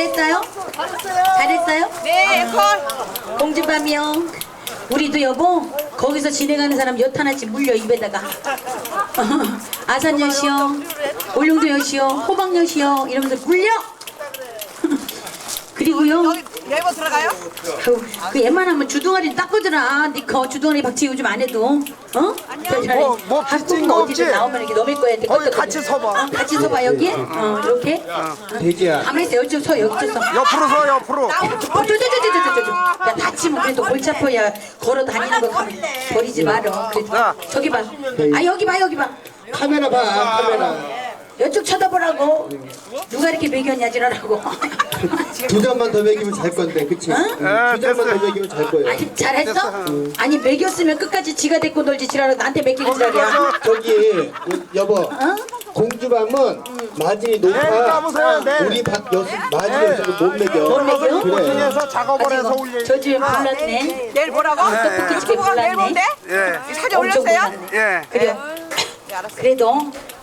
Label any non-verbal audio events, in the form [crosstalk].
잘했어요? 잘했어요? 네, 콜. 공주밤이요. 우리도 여보 거기서 진행하는 사람 엿 하나씩 물려 입에다가 [laughs] 아산여시요 올룡도여시요 호박여시요 이러면서 물려 [laughs] 그리고요 예보 들어가요? 아유, 그 얘만하면 주둥아리 닦거더라. 니커 주둥아리 박치 요즘 안 해도. 어? 뭐, 뭐 빚진 거 없지? 나오면 이렇게 넘을 거야. 거기 같이 서봐. 어, 같이 서봐 여기. 어 이렇게. 돼지야. 가만히 있어 여기 서 여기 서. 옆으로 서 옆으로 어, 저저저저저저. 야 다치면 그래도 골치 아파 야 걸어 다니는 거 가면 버리지 말어. 그래. 야. 저기 봐. 아 여기 봐 여기 봐. 카메라 봐, 카메라. 이쪽 쳐다보라고. 누가 이렇게 매겼냐 지랄하고. 두 잔만 더 먹이면 잘 건데, 그치? 응, 두 잔만 더 먹이면 잘 거야. 아니 잘했어? 아니 매겼으면 끝까지 지가 데리고 놀지 지랄하고 나한테 매기는 지랄이야. 저기, 여보. 공주밤은 마진이 네, 높아. 까보세요, 네. 우리 밭 여수 마진이 없어서 못 먹여. 못 먹여? 그래. 고층에서 작업을 해서 올려 저 집에 불렀네. 내일 뭐라고? 떡볶이 집에 유튜브가 내일 불렀네. 본대? 예. 사진 올렸어요? 예. 그래. 네, 알았어. 그래도